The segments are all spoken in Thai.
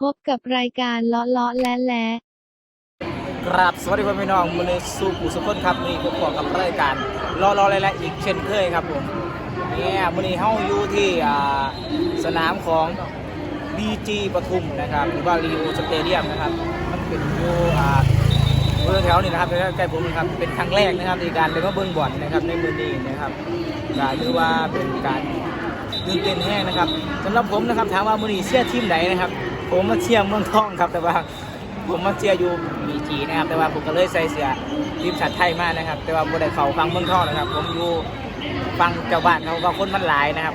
พบกับรายการเลาะเลาะและและครับสวัสดีพ่อพี่น้องมือนี้สู่ผู้สุขคนครับนี่ผมบอกกับรายการรอรออะไรและอีกเช่นเคยครับผมเนี่ยมือนี้เฮาอยู่ที่อ่าสนามของ BG ปทุมนะครับหรือว่ารีโอสเตเดียมนะครับมันเป็นอยู่อ่าเมืองแถวนี้นะครับใกล้ๆผมนะครับเป็นครั้งแรกนะครับในการเลยมาเบิ้งบอลนะครับในมือนี้นะครับก็ถือว่าเป็นการตื่นเต้นแห้งนะครับสำหรับผมนะครับถามว่ามือนี้เชียร์ทีมไหนนะครับ ผมมาเชียร์เมืองทองครับแต่ว่าผมมาเชียร์อยู่บีจีนะครับ แต่ว่าผมก็เลยใส่เสื้อทีมชาติไทยมากนะครับ แต่ว่าบ่ได้เข้าฟังเมืองทองนะครับ ผมอยู่ฟังเจ้าบ้านเขาว่าคนมันหลายนะครับ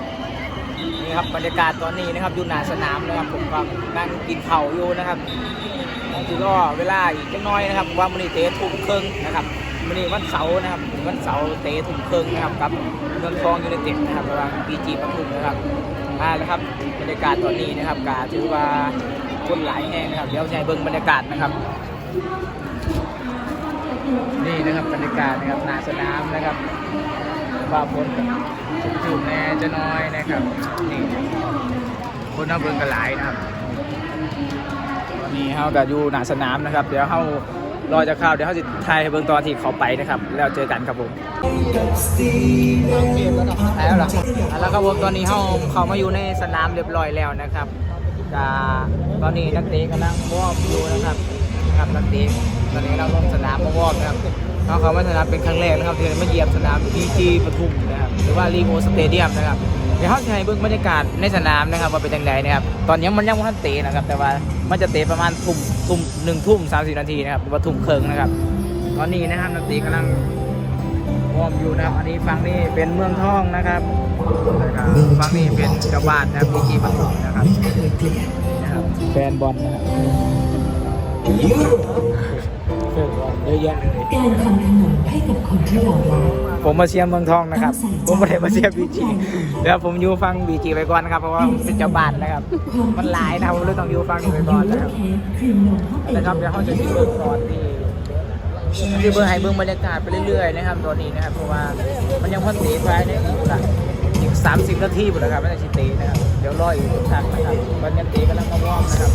นี่ครับบรรยากาศตอนนี้นะครับอยู่หน้าสนามนะครับ ผมก็นั่งกินข้าอยู่นะครับคือก็เวลาอีกจักน้อยนะครับว่ามันนี้เตะทุ่มครึ่งนะครับมันนี้วันเสาร์นะครับวันเสาร์เตะทุ่มครึ่งนะครับกับเมืองทองยูไนเต็ดนะครับระหว่างบีจีปทุมนะครับาแล้วครับบรรยากาศตอนนี้นะครับกาถือว่าคนหลายแห่งนะครับเดี๋ยวจะให้เบิ่งบรรยากาศนะครับ นี่นะครับบรรยากาศนะครับหนาสนามนะครับว่าฝนจุ่มๆแน่จะน้อยนะครับนี่คนเอาเบิ่งกันหลายนะครับ ตอนนี้เฮาก็อยู่หนาสนามนะครับ เดี๋ยวเฮา รอจะข้าวเดี๋ยวเฮาจะถ่ายให้เบิ่งตอนที่เขาไปนะครับ แล้วเจอกันครับผมแล้วเหรอแล้วครับผมตอนนี้เฮาเขามาอยู่ในสนามเรียบร้อยแล้วนะครับจะตอนนี้นักเตะกำลังวอร์มอยู่นะครับนะครับนักเตะตอนนี้เราลงสนามมาวอร์มนะครับเขาเขามาสนามเป็นครั้งแรกนะครับที่มาเหยียบสนามพีจีปทุมนะครับ หรือว่ารีโอสเตเดียมนะครับเดี๋ยวเขาจะให้เบิ่งบรรยากาศในสนามนะครับว่าเป็นยังไงนะครับตอนนี้มันยังไม่ทันเตะนะครับ แต่ว่ามันจะเตะประมาณทุ่มทุ่มหนึ่งทุ่มสามสิบนาทีนะครับหรือว่าทุ่มครึ่งนะครับ ตอนนี้นะครับนักเตะกำลังวอร์มอยู่นะครับ อันนี้ฝั่งนี้เป็นเมืองทองนะครับนะครับฝั่งนี้เป็นเจ้าบ้านนะครับพีจีปทุมนะครับนะครับแฟนบอลนะครับแฟนบอล เยอะแยะเลยการทำขนมให้กับคนที่เรารักผมมาเชียร์เมืองทองนะครับ ผมไม่ได้มาเชียร์บีจีเดี๋ยวผมอยู่ฟังบีจีไปก่อนนะครับ เพราะว่าผมเป็นเจ้าบ้านนะครับ มันหลายนะครับผมเลยต้องอยู่ฟังไปก่อนนะครับเค้กครีมนมห้องเอกนะครับเดี๋ยวเขาจะที่เบิร์ก่อนที่ที่เบิร์ให้เบิร์บรรยากาศไปเรื่อยๆนะครับตอนนี้นะครับเพราะว่ามันยังพันตีไปในอีกละอีกสามสิบนาทีหมดแล้วครับไม่ได้ชิเตนะครับเดี๋ยวรออีกสักพักนะครับตอนนี้ตีกำลังมาวอร์มนะครับ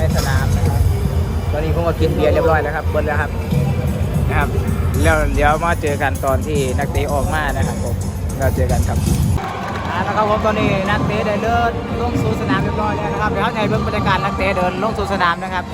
ในสนามนะครับตอนนี้ผมก็กินเบียร์เรียบร้อยแล้วครับเบิร์แล้วครับนะครับแล้วเดี๋ยวมาเจอกันตอนที่นักเตะออกมานะครับผมเราเจอกันครับนะครับผมตอนนี้นักเตะได้เดินลงสู่สนามเรียบร้อยแล้วนะครับเดี๋ยวในเบื้องบรรยากาศนักเตะเดินลงสู่สนามนะครับ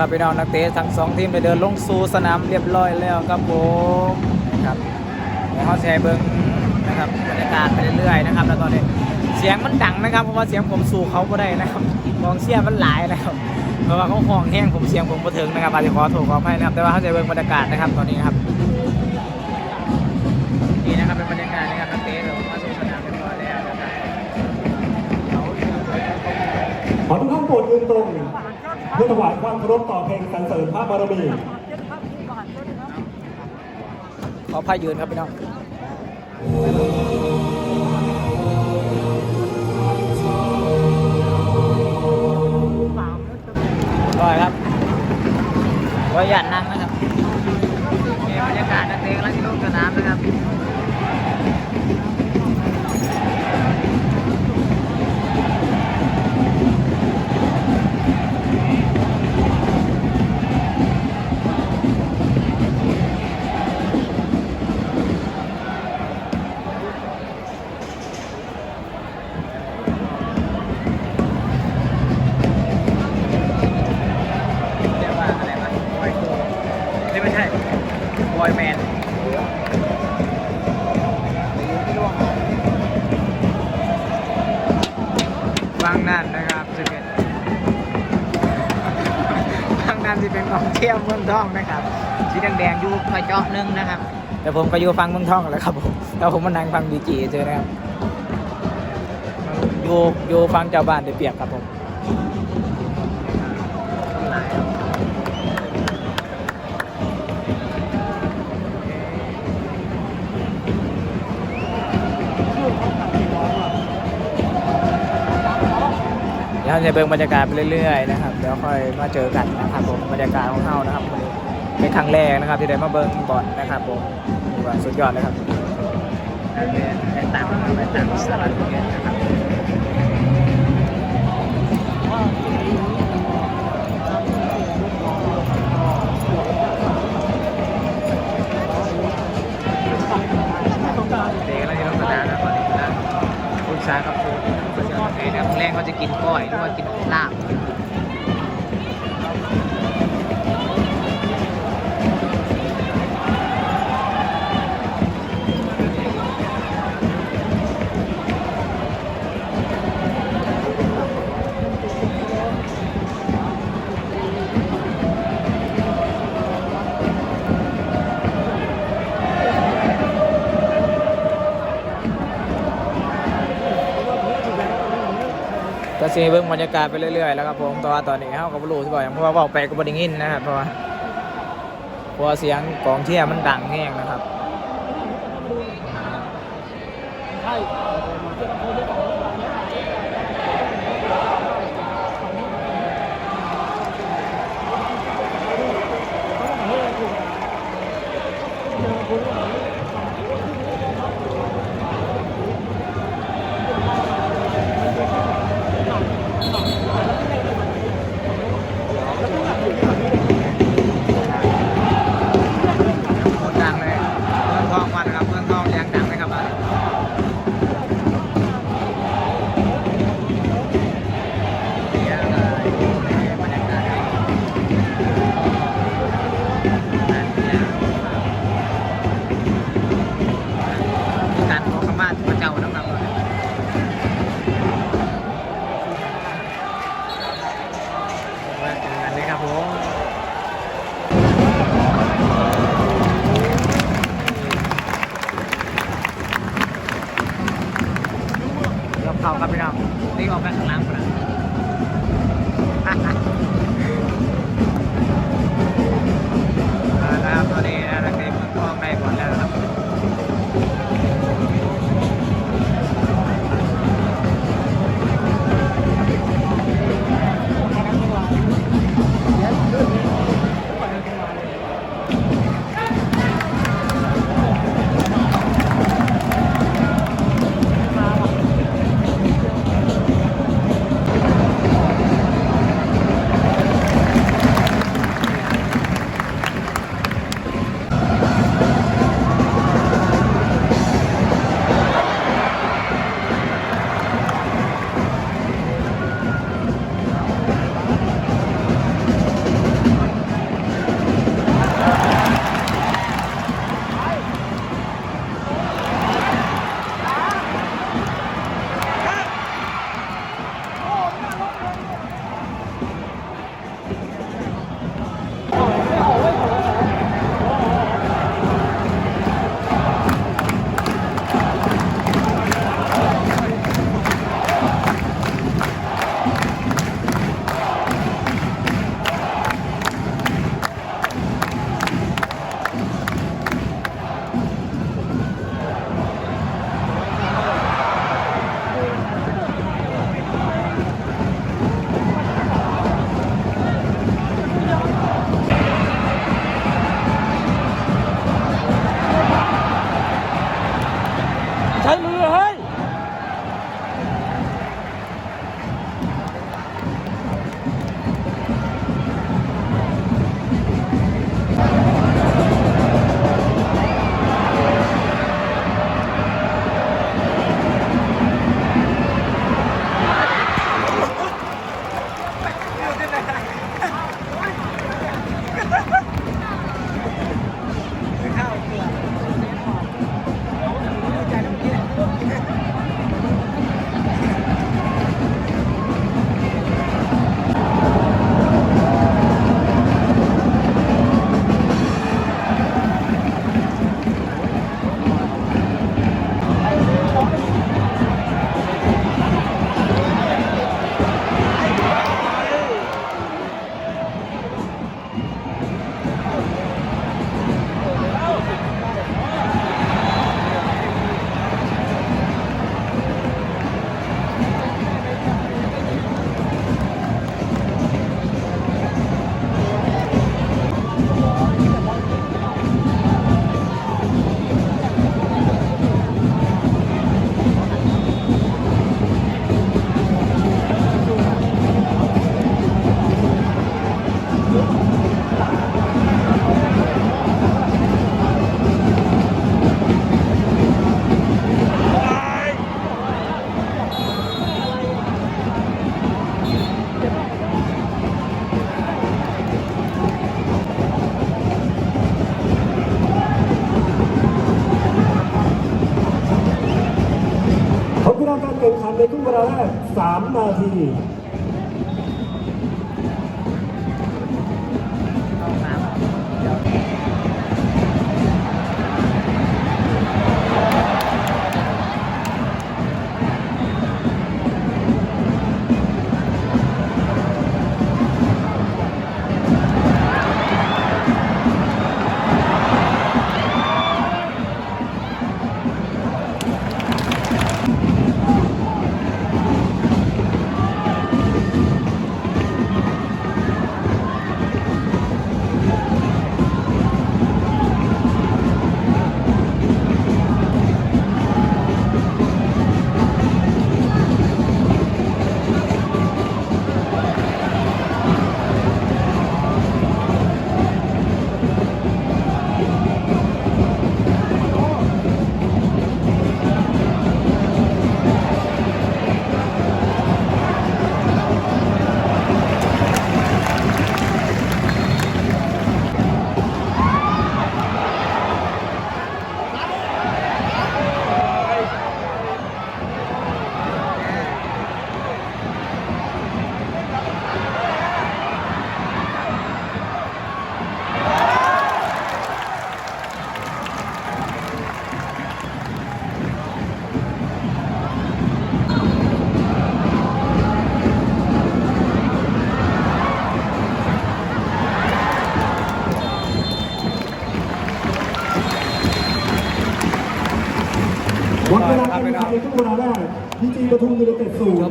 ครับพี่น้องนักเตะทั้งสองทีมได้เดินลงสู่สนามเรียบร้อยแล้วครับผมนะครับเดี๋ยวเขาแชร์เบิ้งนะครับบรรยากาศไปเรื่อยๆนะครับ แล้วตอนนี้เสียงมันดังนะครับ เพราะว่าเสียงผมสู่เขาไม่ได้นะครับกองเชียร์มันหลายนะครับเพราะว่าเขาห้องแห้งผมเสียงผมมาถึงนะครับอาจจะขอโทษขออภัยนะครับ แต่ว่าเขาจะเบิ้งบรรยากาศนะครับตอนนี้ครับนี่นะครับเป็นบรรยากาศนะครับนักเตะเรามาสู่สนามเรียบร้อยแล้วนะครับขอทุกท่านโปรดยืนตรง เพื่อถวายความเคารพต่อเพลงสรรเสริญพระบารมีขอพายยืนครับพี่น้องร้อยครับขออนุญาตนั่งนะครับนี่บรรยากาศนักเตะกำลังที่ลงสนามนะครับ สีแดงๆอยู่คอยเจาะหนึงนะครับ แต่ผมก็อยู่ฟังเมืองทองแหล้วครับผมแล้วผมมานั่งฟังดีจีเจอนะครับอยู่อยู่ฟังเจ้าบ้านได้เปรียบครับผมเดี๋ยวเราจะเบิ่งบรรยากาศไปเรื่อยๆนะครับเดี๋ยวค่อยมาเจอกันนะครับผมบรรยากาศของเฮานะครับ เป็นครั้งแรกนะครับที่ได้มาเบิ่งบอลนะครับผมถือว่าสุดยอดเลยครับนักเรียนได้ตังค์ได้ตังค์สลัดเรียนนะครับเด็กกำลังจะลงสนามนะตอนนี้นะคุณสากับคุณก็จะโอเคนะครับแรกเขาจะกินก้อยหรือว่ากินลาบ ก็ซีเบิ่งบรรยากาศไปเรื่อยๆแล้วครับผมแต่ว่าตอนนี้เฮาก็บ่รู้สิว่าหยังเพราะว่าเว้าไปก็บ่ได้ยินนะครับเพราะว่าเพราะเสียงกองเชียร์มันดังแห้งนะครับใช่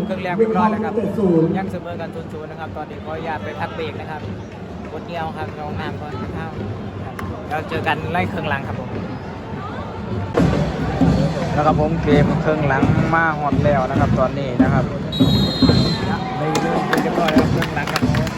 ครึ่งแรกเรียบร้อยแล้วครับเมืงทงยูไนเต็ดศูนย์ยังเสมอกันศูนย์ๆนะครับตอนนี้ขออนุญาตไปพักเบรกนะครับกดเดียวครับรองน้ำก่อนนะครับเราเจอกันไล่เครื่องหลังครับผมแล้วครับผมเกมเครื่องหลังมาฮอตแล้วนะครับ ตอนนี้นะครับไม่เรื่องเรียบร้อยแล้วเครื่องหลังครับ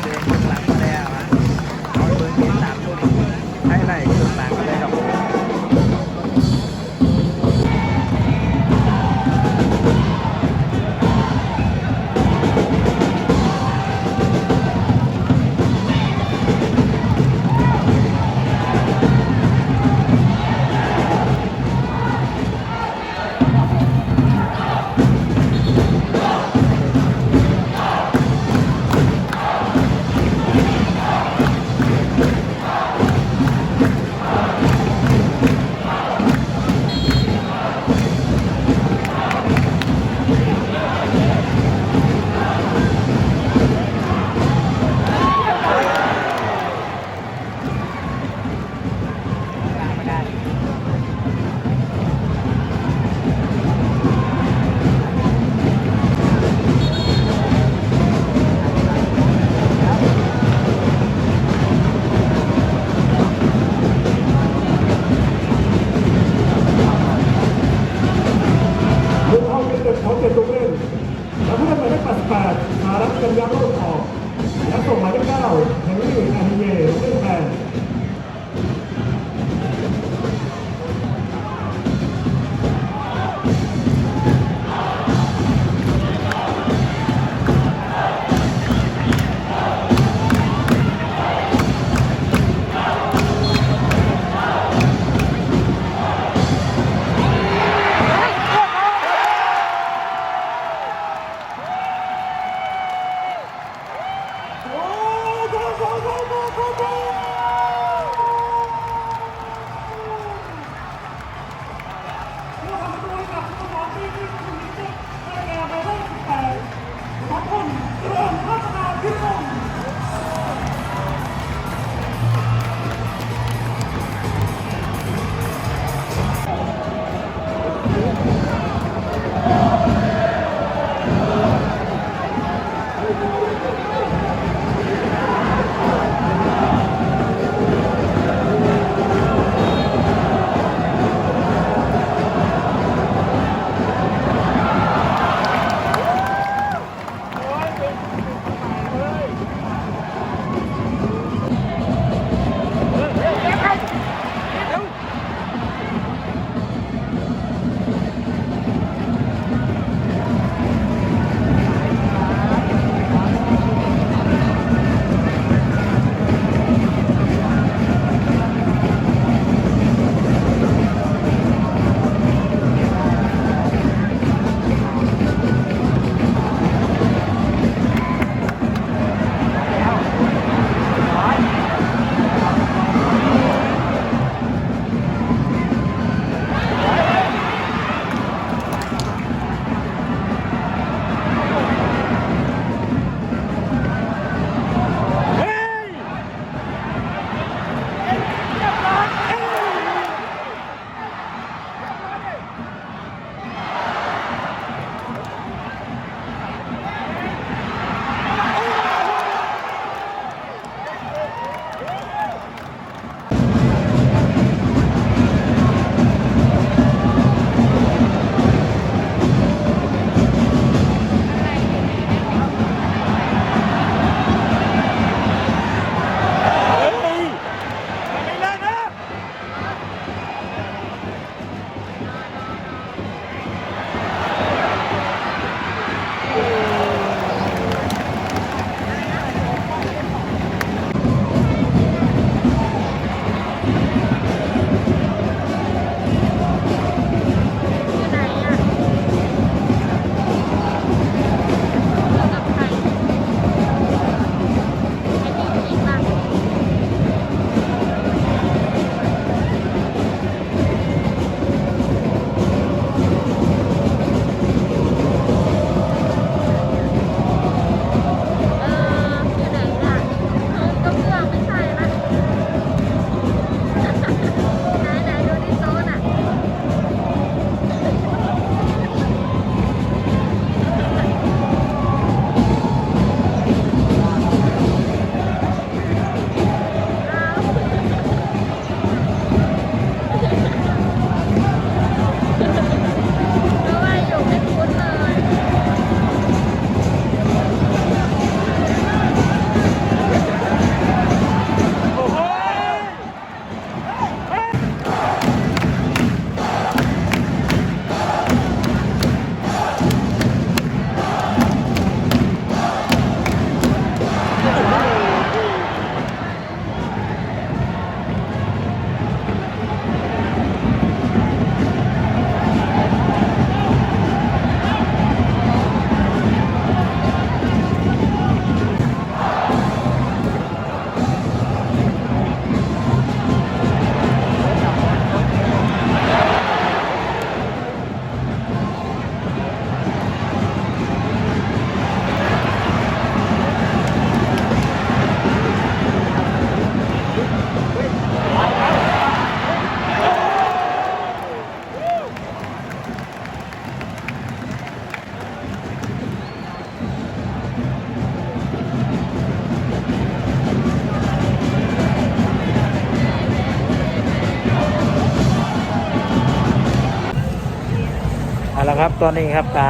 ครับ ตอนนี้ครับตา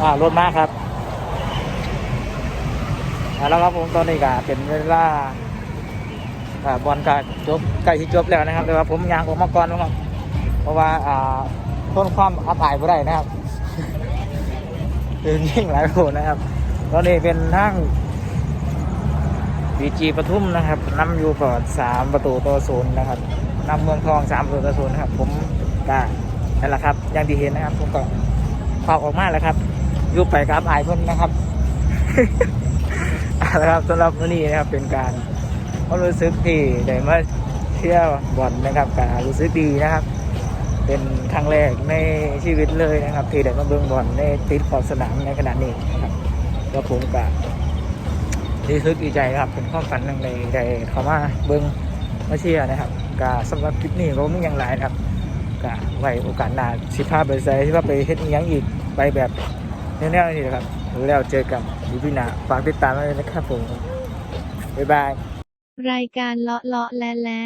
อ่ารถมากครับแล้วครับผมตอนนี้ก็เป็นเวลาอ่าบอลก็จบใกล้ที่จบแล้วนะครับแต่ว่าผมยางออกมาก่อนนะครับเพราะว่าอ่าทนความอับอายไม่ได้นะครับเป็นยิ่งหลายคนนะครับ ตอนนี้เป็นทั้งบีจีปทุมนะครับนำอยู่ก่อนสามประตูต่อศูนย์นะครับนำเมืองทองสามประตูต่อศูนย์นะครับ ผมก็นั่นแหละครับ อย่างที่เห็นนะครับผมก็ขอบออกมาแล้วครับยุบไปกับอายเพิ่นนะครับเอาละครับสำหรับวันนี้นะครับเป็นการความรู้สึกที่ได้มาเที่ยวบอลนะครับก็รู้สึกดีนะครับ เป็นครั้งแรกในชีวิตเลยนะครับ ที่ได้มาเบิ่งบ่อลในติดขอบสนามในขณะนี้นะครับแล้วผมก็ดีสึกดีใจครับเป็นความฝันหนึ่งเลยได้เขามาเบิ่งมาเชียร์นะครับก็สำหรับคลิปนี้ก็ไม่ยังหลายนะครับ ก็ไว้โอกาสหน้าสิภาไปใส่ที่ว่าไปเฮ็ดอีหยังอีกไปแบบแนวๆนี่นะครับแล้วเจอกันดีพี่หนาฝากติดตามไว้วยนะครับผมบ๊ายบายรายการเลาะเลาะและและ